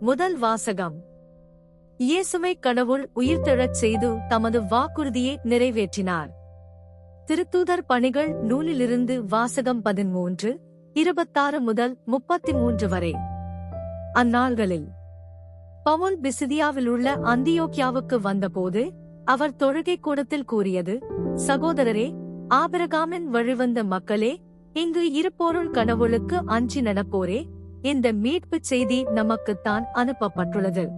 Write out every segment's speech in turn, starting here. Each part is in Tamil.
முதல் வாசகம். இயேசுவை கடவுள் உயிர்த்தெழச் செய்து தமது வாக்குறுதியை நிறைவேற்றினார். திருத்தூதர் பணிகள் நூலிலிருந்து வாசகம் பதிமூன்று இருபத்தாறு முதல் முப்பத்தி மூன்று வரை. அந்நாள்களில் பவுல் பிசிதியாவில் உள்ள அந்தியோக்கியாவுக்கு வந்தபோது அவர் தொழுகை கூடத்தில் கூறியது சகோதரரே ஆபரகாமின் வழிவந்த மக்களே இங்கு இருப்போருள் கடவுளுக்கு அஞ்சி நடப்போரே இந்த மீட்புச் செய்தி நமக்குத்தான் அனுப்பப்பட்டுள்ளது.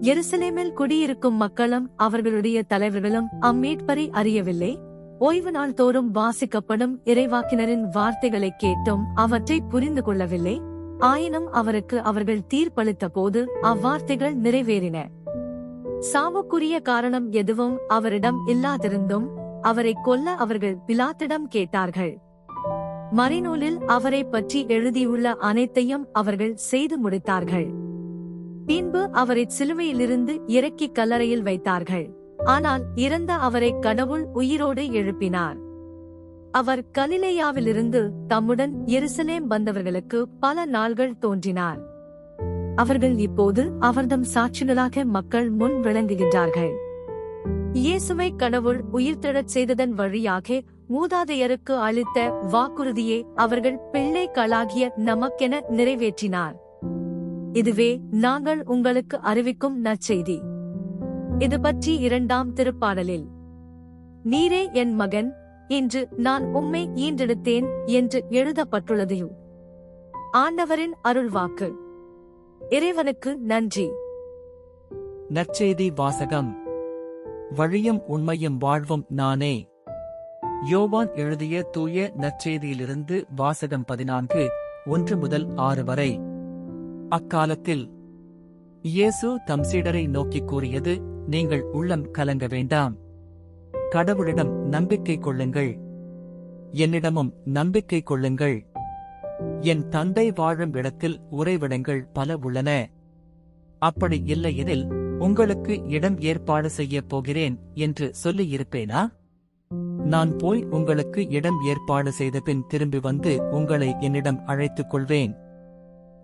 எருசலேமில் குடியிருக்கும் மக்களும் அவர்களுடைய தலைவர்களும் அம்மீட்பரை அறியவில்லை. ஓய்வு நாள் தோறும் வாசிக்கப்படும் இறைவாக்கினரின் வார்த்தைகளை கேட்டும் அவற்றை புரிந்து கொள்ளவில்லை. ஆயினும் அவருக்கு அவர்கள் தீர்ப்பளித்த போது அவ்வார்த்தைகள் நிறைவேறின. சாவுக்குரிய காரணம் எதுவும் அவரிடம் இல்லாதிருந்தும் அவரை கொல்ல அவர்கள் பிலாத்திடம் கேட்டார்கள். மறைநூலில் அவரை பற்றி எழுதியுள்ள அனைத்தையும் அவர்கள் செய்து முடித்தார்கள். பின்பு அவரை சிலுவையிலிருந்து இறக்கி கல்லறையில் வைத்தார்கள். ஆனால் இறந்த அவரை கடவுள் உயிரோடு எழுப்பினார். அவர் கலிலேயாவிலிருந்து தம்முடன் எருசலேம் வந்தவர்களுக்கு பல நாள்கள் தோன்றினார். அவர்கள் இப்போது அவர்தம் சாட்சிகளாக மக்கள் முன் விளங்குகின்றார்கள். இயேசுவை கடவுள் உயிர்த்தெழச் செய்ததன் வழியாக மூதாதையருக்கு அளித்த வாக்குறுதியை அவர்கள் பிள்ளைகளாகிய நமக்கென நிறைவேற்றினார். இதுவே நாங்கள் உங்களுக்கு அறிவிக்கும் நற்செய்தி. இது பற்றி இரண்டாம் திருப்பாடலில் நீரே என் மகன் இன்று நான் உம்மை ஈன்றெடுத்தேன் என்று எழுதப்பட்டுள்ளதையும் ஆண்டவரின் அருள்வாக்கு இறைவனுக்கு நன்றி. நற்செய்தி வாசகம். வழியும் உண்மையும் வாழ்வும் நானே. யோவான் எழுதிய தூய நற்செய்தியிலிருந்து வாசகம் பதினான்கு ஒன்று முதல் ஆறு வரை. அக்காலத்தில் இயேசு தம் சீடரை நோக்கிக் கூறியது நீங்கள் உள்ளம் கலங்க வேண்டாம். கடவுளிடம் நம்பிக்கை கொள்ளுங்கள். என்னிடமும் நம்பிக்கை கொள்ளுங்கள். என் தந்தை வாழும் இடத்தில் உறைவிடங்கள் பல உள்ளன. அப்படி இல்லையெனில் உங்களுக்கு இடம் ஏற்பாடு செய்யப் போகிறேன் என்று சொல்லியிருப்பேனா? நான் போய் உங்களுக்கு இடம் ஏற்பாடு செய்த பின் திரும்பி வந்து உங்களை என்னிடம் அழைத்துக் கொள்வேன்.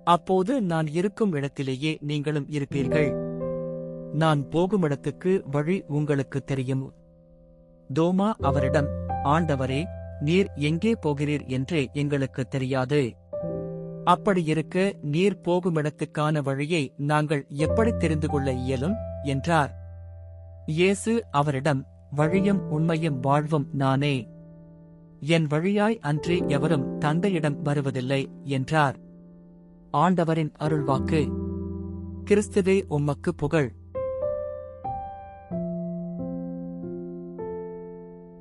அப்போது நான் இருக்கும் இடத்திலேயே நீங்களும் இருப்பீர்கள். நான் போகும் இடத்துக்கு வழி உங்களுக்கு தெரியும். தோமா அவரிடம் ஆண்டவரே நீர் எங்கே போகிறீர் என்றே எங்களுக்கு தெரியாது. அப்படியிருக்க நீர் போகுமிடத்துக்கான வழியை நாங்கள் எப்படி தெரிந்து கொள்ள இயலும்? என்றார். இயேசு அவரிடம் வழியும் உண்மையும் வாழ்வும் நானே. என் வழியாய் அன்றி எவரும் தந்தையிடம் வருவதில்லை என்றார். ஆண்டவரின் அருள்வாக்கு. கிறிஸ்துவே உம்மக்கு புகழ்.